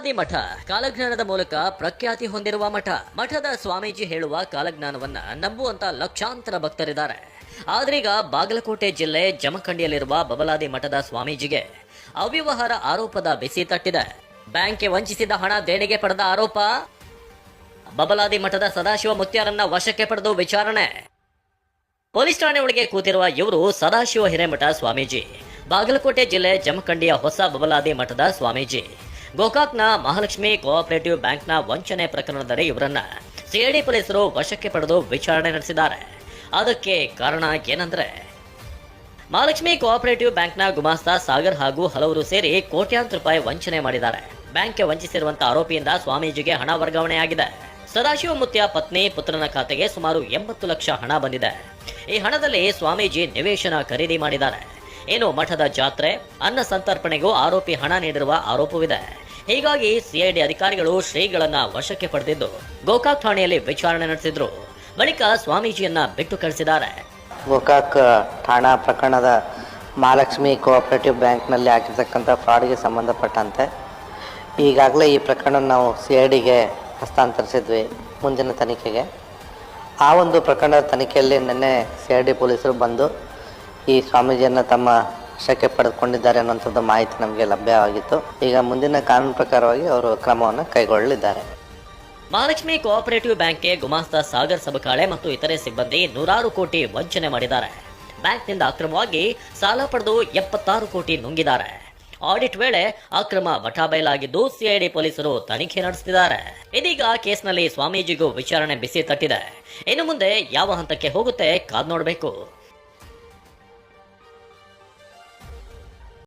ಬಬಲಾದಿ ಮಠ ಕಾಲಜ್ಞಾನದ ಮೂಲಕ ಪ್ರಖ್ಯಾತಿ ಹೊಂದಿರುವ ಮಠ. ಮಠದ ಸ್ವಾಮೀಜಿ ಹೇಳುವ ಕಾಲಜ್ಞಾನವನ್ನ ನಂಬುವಂತ ಲಕ್ಷಾಂತರ ಭಕ್ತರಿದ್ದಾರೆ. ಆದ್ರೀಗ ಬಾಗಲಕೋಟೆ ಜಿಲ್ಲೆ ಜಮಖಂಡಿಯಲ್ಲಿರುವ ಬಬಲಾದಿ ಮಠದ ಸ್ವಾಮೀಜಿಗೆ ಅವ್ಯವಹಾರ ಆರೋಪದ ಬಿಸಿ ತಟ್ಟಿದೆ. ಬ್ಯಾಂಕ್ಗೆ ವಂಚಿಸಿದ ಹಣ ದೇಣಿಗೆ ಪಡೆದ ಆರೋಪ? ಬಬಲಾದಿ ಮಠದ ಸದಾಶಿವ ಮುತ್ಯಾರನ್ನ ವಶಕ್ಕೆ ಪಡೆದು ವಿಚಾರಣೆ. ಪೊಲೀಸ್ ಠಾಣೆ ಒಳಗೆ ಕೂತಿರುವ ಇವರು ಸದಾಶಿವ ಹಿರೇಮಠ ಸ್ವಾಮೀಜಿ. ಬಾಗಲಕೋಟೆ ಜಿಲ್ಲೆ ಜಮಖಂಡಿಯ ಹೊಸ ಬಬಲಾದಿ ಮಠದ ಸ್ವಾಮೀಜಿ. ಗೋಕಾಕ್ನ ಮಹಾಲಕ್ಷ್ಮಿ ಕೋಆಪರೇಟಿವ್ ಬ್ಯಾಂಕ್ನ ವಂಚನೆ ಪ್ರಕರಣದಲ್ಲಿ ಇವರನ್ನ ಸಿಐಡಿ ಪೊಲೀಸರು ವಶಕ್ಕೆ ಪಡೆದು ವಿಚಾರಣೆ ನಡೆಸಿದ್ದಾರೆ. ಅದಕ್ಕೆ ಕಾರಣ ಏನಂದ್ರೆ, ಮಹಾಲಕ್ಷ್ಮಿ ಕೋಆಪರೇಟಿವ್ ಬ್ಯಾಂಕ್ನ ಗುಮಾಸ್ತ ಸಾಗರ್ ಹಾಗೂ ಹಲವರು ಸೇರಿ ಕೋಟ್ಯಾಂತರ ರೂಪಾಯಿ ವಂಚನೆ ಮಾಡಿದ್ದಾರೆ. ಬ್ಯಾಂಕ್ಗೆ ವಂಚಿಸಿರುವಂತಹ ಆರೋಪಿಯಿಂದ ಸ್ವಾಮೀಜಿಗೆ ಹಣ ವರ್ಗಾವಣೆಯಾಗಿದೆ. ಸದಾಶಿವ ಮುತ್ಯ ಪತ್ನಿ ಪುತ್ರನ ಖಾತೆಗೆ ಸುಮಾರು ಎಂಬತ್ತು ಲಕ್ಷ ಹಣ ಬಂದಿದೆ. ಈ ಹಣದಲ್ಲಿ ಸ್ವಾಮೀಜಿ ನಿವೇಶನ ಖರೀದಿ ಮಾಡಿದ್ದಾರೆ. ಏನು ಮಠದ ಜಾತ್ರೆ, ಅನ್ನ ಸಂತರ್ಪಣೆಗೂ ಆರೋಪಿ ಹಣ ನೀಡಿರುವ ಆರೋಪವಿದೆ. ಹೀಗಾಗಿ ಸಿಐಡಿ ಅಧಿಕಾರಿಗಳು ಶ್ರೀಗಳನ್ನ ವಶಕ್ಕೆ ಪಡೆದಿದ್ದು, ಗೋಕಾಕ್ ಠಾಣೆಯಲ್ಲಿ ವಿಚಾರಣೆ ನಡೆಸಿದ್ರು. ಬಳಿಕ ಸ್ವಾಮೀಜಿಯನ್ನ ಬಿಟ್ಟು ಕಳಿಸಿದ್ದಾರೆ. ಗೋಕಾಕ್ ಠಾಣಾ ಪ್ರಕರಣದ ಮಹಾಲಕ್ಷ್ಮಿ ಕೋಆಪರೇಟಿವ್ ಬ್ಯಾಂಕ್ನಲ್ಲಿ ಆಗಿರ್ತಕ್ಕಂಥ ಫ್ರಾಡ್ಗೆ ಸಂಬಂಧಪಟ್ಟಂತೆ ಈಗಾಗಲೇ ಈ ಪ್ರಕರಣ ನಾವು ಸಿ ಹಸ್ತಾಂತರಿಸಿದ್ವಿ ಮುಂದಿನ ತನಿಖೆಗೆ. ಆ ಒಂದು ಪ್ರಕರಣದ ತನಿಖೆಯಲ್ಲಿ ನಿನ್ನೆ ಸಿ ಪೊಲೀಸರು ಬಂದು ಈ ಸ್ವಾಮೀಜಿಯನ್ನು ತಮ್ಮ ವಶಕ್ಕೆ ಪಡೆದುಕೊಂಡಿದ್ದಾರೆ ಅನ್ನೋಂಥದ್ದು ಮಾಹಿತಿ ನಮಗೆ ಲಭ್ಯವಾಗಿತ್ತು. ಈಗ ಮುಂದಿನ ಕಾನೂನು ಪ್ರಕಾರವಾಗಿ ಅವರು ಕ್ರಮವನ್ನು ಕೈಗೊಳ್ಳಲಿದ್ದಾರೆ. ಮಹಾಲಕ್ಷ್ಮಿ ಕೋಆಪರೇಟಿವ್ ಬ್ಯಾಂಕ್ಗೆ ಗುಮಾಸ್ತ ಸಾಗರ್ ಸಬಕಾಳೆ ಮತ್ತು ಇತರೆ ಸಿಬ್ಬಂದಿ ನೂರಾರು ಕೋಟಿ ವಂಚನೆ ಮಾಡಿದ್ದಾರೆ. ಬ್ಯಾಂಕ್ನಿಂದ ಅಕ್ರಮವಾಗಿ ಸಾಲ ಪಡೆದು ಎಪ್ಪತ್ತಾರು ಕೋಟಿ ನುಂಗಿದ್ದಾರೆ. ಆಡಿಟ್ ವೇಳೆ ಅಕ್ರಮ ಬಟಾಬಯಲಾಗಿದ್ದು ಸಿಐಡಿ ಪೊಲೀಸರು ತನಿಖೆ ನಡೆಸುತ್ತಿದ್ದಾರೆ. ಇದೀಗ ಕೇಸ್ನಲ್ಲಿ ಸ್ವಾಮೀಜಿಗೂ ವಿಚಾರಣೆ ಬಿಸಿ ತಟ್ಟಿದೆ. ಇನ್ನು ಮುಂದೆ ಯಾವ ಹಂತಕ್ಕೆ ಹೋಗುತ್ತೆ ಕಾದ್ ನೋಡಬೇಕು.